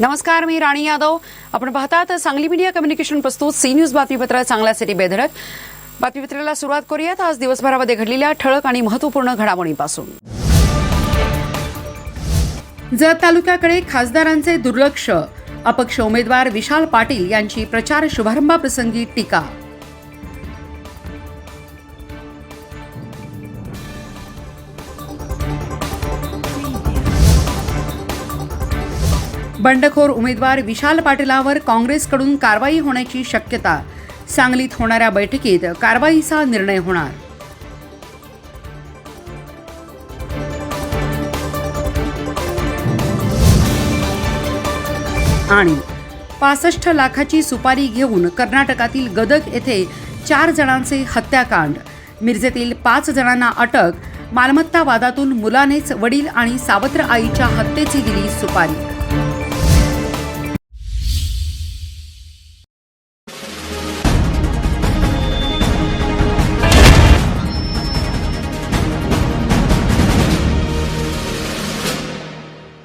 नमस्कार मी राणी यादव. आपण पाहतात सांगली मीडिया कम्युनिकेशन प्रस्तुत सी न्यूज बातमीपत्र चांगल्यासाठी बेधडक. बातमीपत्राला सुरुवात करूयात. आज दिवसभरामध्ये घडलेल्या ठळक आणि महत्त्वपूर्ण घडामोडींपासून. जत तालुक्याकडे खासदारांचे दुर्लक्ष. अपक्ष उमेदवार विशाल पाटील यांची प्रचार शुभारंभाप्रसंगी टीका. बंडखोर उमेदवार विशाल पाटीलावर काँग्रेसकडून कारवाई होण्याची शक्यता. सांगलीत होणाऱ्या बैठकीत कारवाईचा निर्णय होणार. आणि पासष्ट लाखाची सुपारी घेऊन कर्नाटकातील गदग येथे चार जणांचे हत्याकांड. मिरजेतील पाच जणांना अटक. मालमत्ता वादातून मुलानेच वडील आणि सावत्र आईच्या हत्येची दिली सुपारी.